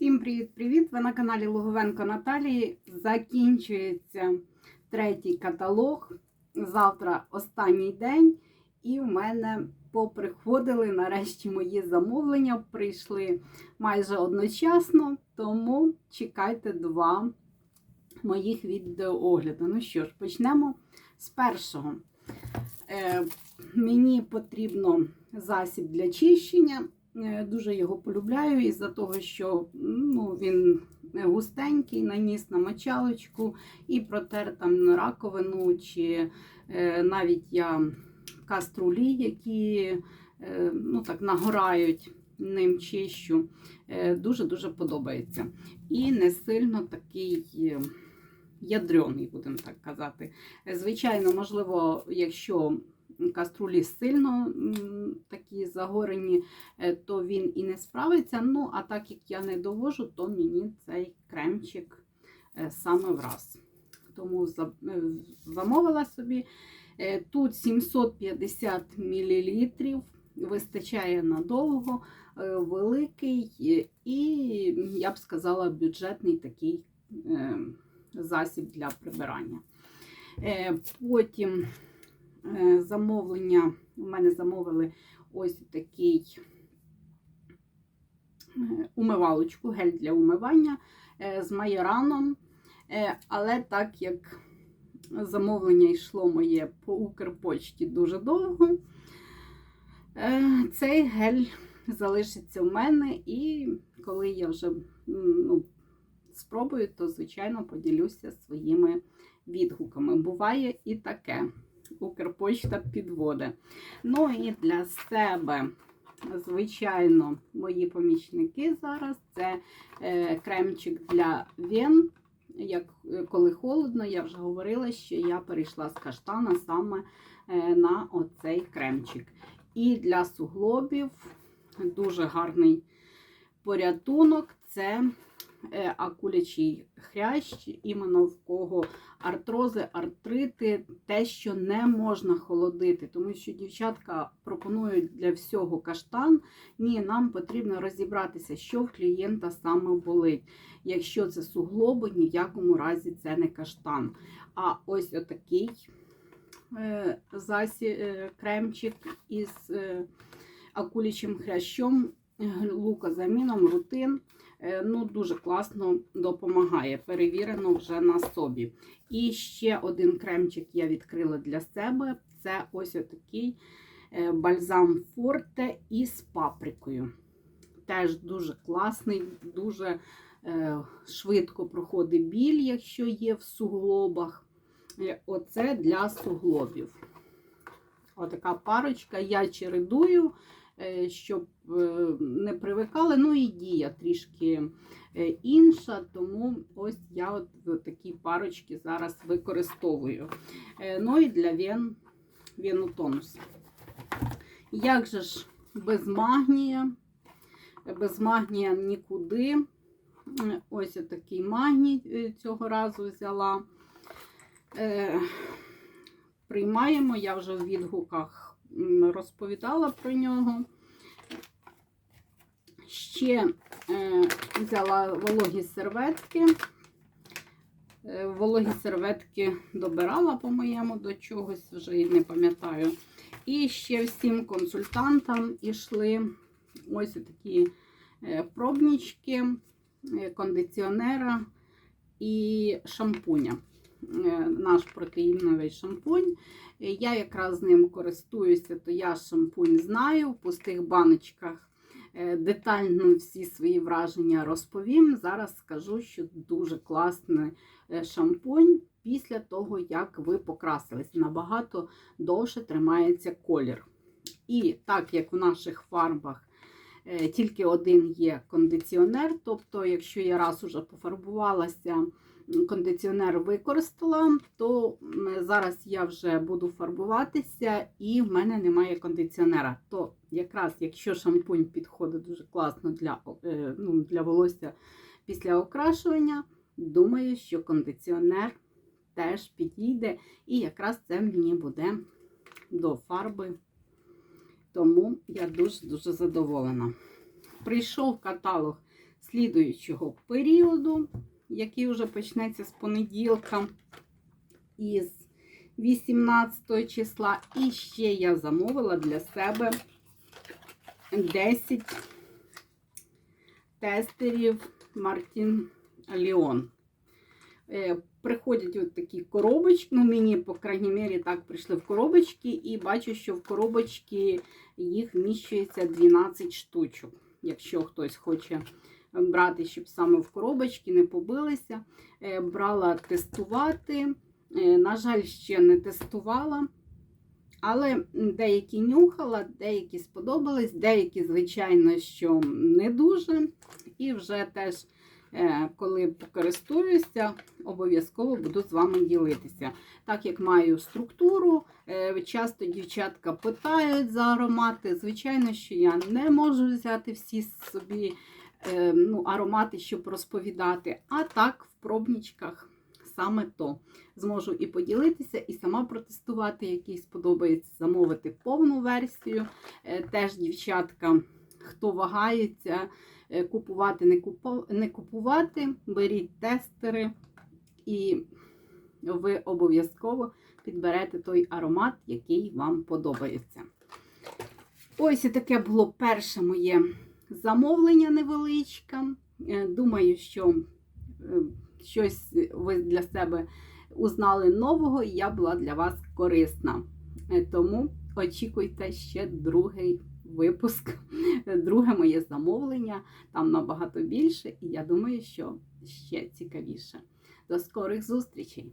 Всім привіт-привіт! Ви на каналі Луговенко Наталії. Закінчується третій каталог. Завтра останній день, і в мене поприходили нарешті мої замовлення. Прийшли майже одночасно, тому чекайте два моїх відеоогляду. Ну що ж, почнемо з першого. Е, мені потрібно засіб для чищення. Е, Дуже його полюбляю із-за того, що ну, він густенький, наніс на мочалочку і протер там на раковину, чи е, навіть я каструлі, які е, ну, так, нагорають, ним чищу. Е, Дуже-дуже подобається. І не сильно такий. е, Ядрений, будемо так казати. Е, Звичайно, можливо, якщо каструлі сильно такі загорені, е, то він і не справиться. Ну, а так як я не довожу, то мені цей кремчик е, саме враз. Тому е, замовила собі. Тут 750 мл, вистачає надовго, великий і, я б сказала, бюджетний такий засіб для прибирання. Потім замовлення, у мене замовили ось такий е, умивалочку, гель для умивання е, з майораном. Е, Але так як замовлення йшло моє по Укрпочті дуже довго, е, цей гель залишиться в мене, і коли я вже ну, спробую, то, звичайно, поділюся своїми відгуками. Буває і таке. Укрпочта підводи. Ну і для себе, звичайно, мої помічники зараз це е, кремчик для вен. Як е, коли холодно, я вже говорила, що я перейшла з каштана саме е, на оцей кремчик. І для суглобів дуже гарний порятунок це акулячий хрящ, іменно в кого артрози, артрити, те, що не можна холодити, тому що дівчатка пропонують для всього каштан. Ні, нам потрібно розібратися, що в клієнта саме болить. Якщо це суглоби, ні в якому разі це не каштан. А ось отакий е, засі, е, кремчик із е, акулячим хрящом, лукозаміном, рутин. Е, Ну, дуже класно допомагає. Перевірено вже на собі. І ще один кремчик я відкрила для себе. Це ось отакий е, бальзам Форте із паприкою. Теж дуже класний, дуже е, швидко проходить біль, якщо є в суглобах. Оце для суглобів. Отака парочка. Я чередую, щоб не привикали. Ну і дія трішки е, інша, тому ось я от такі парочки зараз використовую. Е, Ну і для вен венотонус. Як же ж без магнія? Без магнія нікуди. Е, Ось такий магній е, цього разу взяла. Е, Приймаємо, я вже в відгуках розповідала про нього. Ще е, взяла вологі серветки. Е, Вологі серветки добирала, по-моєму, до чогось, вже і не пам'ятаю. І ще всім консультантам ішли ось такі е, пробнички е, кондиціонера і шампуня. Наш протеїновий шампунь. Я якраз ним користуюся, то я шампунь знаю в пустих баночках. Е, Детально всі свої враження розповім. Зараз скажу, що дуже класний е, шампунь після того, як ви покрасились. Набагато довше тримається колір. І так як в наших фарбах е, тільки один є кондиціонер, тобто, якщо я раз уже пофарбувалася, кондиціонер використала, то зараз я вже буду фарбуватися і в мене немає кондиціонера. То якраз якщо шампунь підходить дуже класно для, е, ну, для волосся після окрашування, думаю, що кондиціонер теж підійде, і якраз це мені буде до фарби. Тому я дуже-дуже задоволена. Прийшов каталог слідуючого періоду, який вже почнеться з понеділка із 18 числа. І ще я замовила для себе 10 тестерів Мартін Ліон. Е, Приходять от такі коробочки, ну мені, по крайній мірі, так прийшли в коробочки, і бачу, що в коробочки їх вміщується 12 штучок. Якщо хтось хоче брати, щоб саме в коробочки не побилися. Е, Брала тестувати. Е, На жаль, ще не тестувала. Але деякі нюхала, деякі сподобались, деякі, звичайно, що не дуже. І вже теж, е, коли покористуюся, обов'язково буду з вами ділитися. Так як маю структуру, часто дівчатка питають за аромати. Звичайно, що я не можу взяти всі собі ну, аромати, щоб розповідати. А так, в пробничках саме то зможу і поділитися, і сама протестувати, який сподобається, замовити повну версію. Е, Теж, дівчатка, хто вагається, е, купувати, не, купу... не купувати, беріть тестери, і ви обов'язково підберете той аромат, який вам подобається. Ось і таке було перше моє замовлення невеличке. Е, Думаю, що е, щось ви для себе узнали нового, і я була для вас корисна. Е, Тому очікуйте ще другий випуск, друге моє замовлення. Там набагато більше, і я думаю, що ще цікавіше. До скорих зустрічей!